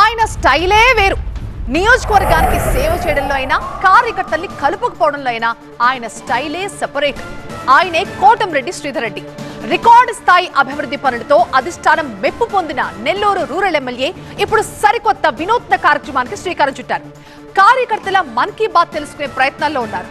ఆయన స్టైలే వేరు. నియోజకవర్గానికి సేవ చేయడంలో అయినా కార్యకర్తల్ని కలుపుకుపోవడంలో అయినా ఆయన స్టైలే సెపరేట్ ఆయనే కోటంరెడ్డి శ్రీధర్ రెడ్డి రికార్డు స్థాయి అభివృద్ధి పనులతో అధిష్టానం మెప్పు పొందిన నెల్లూరు రూరల్ ఎమ్మెల్యే ఇప్పుడు సరికొత్త వినూత్న కార్యక్రమానికి శ్రీకారం చుట్టారు. కార్యకర్తల మన్ కీ బాత్ తెలుసుకునే ప్రయత్నాల్లో ఉన్నారు.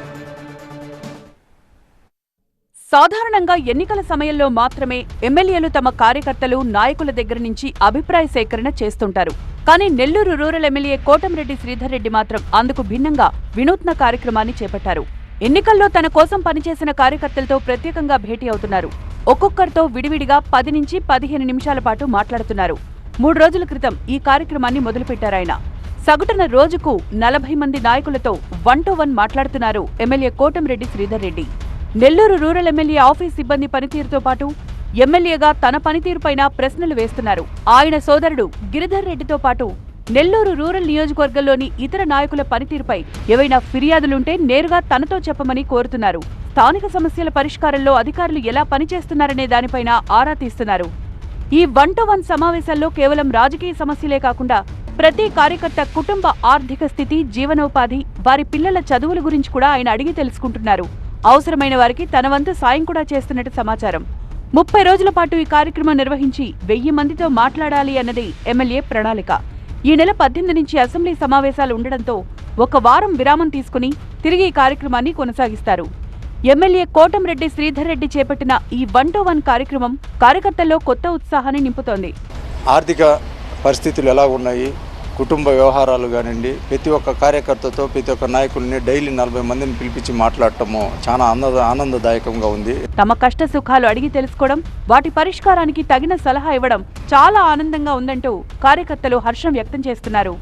సాధారణంగా ఎన్నికల సమయంలో మాత్రమే ఎమ్మెల్యేలు తమ కార్యకర్తలు నాయకుల దగ్గర నుంచి అభిప్రాయ సేకరణ చేస్తుంటారు. కానీ నెల్లూరు రూరల్ ఎమ్మెల్యే కోటంరెడ్డి శ్రీధర్ రెడ్డి మాత్రం అందుకు భిన్నంగా వినూత్న కార్యక్రమాన్ని చేపట్టారు. ఎన్నికల్లో తన కోసం పనిచేసిన కార్యకర్తలతో ప్రత్యేకంగా భేటీ అవుతున్నారు. ఒక్కొక్కరితో విడివిడిగా పది నుంచి పదిహేను నిమిషాల పాటు మాట్లాడుతున్నారు. మూడు రోజుల క్రితం ఈ కార్యక్రమాన్ని మొదలుపెట్టారాయన సగటున రోజుకు నలభై మంది నాయకులతో వన్ టు వన్ మాట్లాడుతున్నారు MLA Kotamreddy Sridhar Reddy Nellore rural MLA office సిబ్బంది పనితీరుతో పాటు ఎమ్మెల్యేగా తన పనితీరుపైన ప్రశ్నలు వేస్తున్నారు. ఆయన సోదరుడు గిరిధర్ రెడ్డితో పాటు నెల్లూరు రూరల్ నియోజకవర్గంలోని ఇతర నాయకుల పనితీరుపై ఏవైనా ఫిర్యాదులుంటే నేరుగా తనతో చెప్పమని కోరుతున్నారు. స్థానిక సమస్యల పరిష్కారంలో అధికారులు ఎలా పనిచేస్తున్నారనే దానిపైన ఆరా తీస్తున్నారు. ఈ వన్ టు వన్ సమావేశాల్లో కేవలం రాజకీయ సమస్యలే కాకుండా ప్రతి కార్యకర్త కుటుంబ ఆర్థిక స్థితి జీవనోపాధి వారి పిల్లల చదువుల గురించి కూడా ఆయన అడిగి తెలుసుకుంటున్నారు. అవసరమైన వారికి తన వంతు సాయం కూడా చేస్తున్నట్టు సమాచారం. ముప్పై రోజుల పాటు ఈ కార్యక్రమం నిర్వహించి వెయ్యి మందితో మాట్లాడాలి అన్నది ఎమ్మెల్యే ప్రణాళిక. ఈ నెల పద్దెనిమిది నుంచి అసెంబ్లీ సమావేశాలు ఉండడంతో ఒక వారం విరామం తీసుకుని తిరిగి ఈ కార్యక్రమాన్ని కొనసాగిస్తారు. ఎమ్మెల్యే కోటంరెడ్డి శ్రీధర్ రెడ్డి చేపట్టిన ఈ వన్ టు వన్ కార్యక్రమం కార్యకర్తల్లో కొత్త ఉత్సాహాన్ని నింపుతోంది. ఆర్థిక పరిస్థితులు ఎలా ఉన్నాయి? కుటుంబ వ్యవహారాలు కానివ్వండి ప్రతి ఒక్క కార్యకర్తతో ప్రతి ఒక్క నాయకుల్ని డైలీ నలభై మందిని పిలిపించి మాట్లాడటము చాలా ఆనంద ఆనందదాయకంగా ఉంది. తమ కష్ట సుఖాలు అడిగి తెలుసుకోవడం వాటి పరిష్కారానికి తగిన సలహా ఇవ్వడం చాలా ఆనందంగా ఉందంటూ కార్యకర్తలు హర్షం వ్యక్తం చేస్తున్నారు.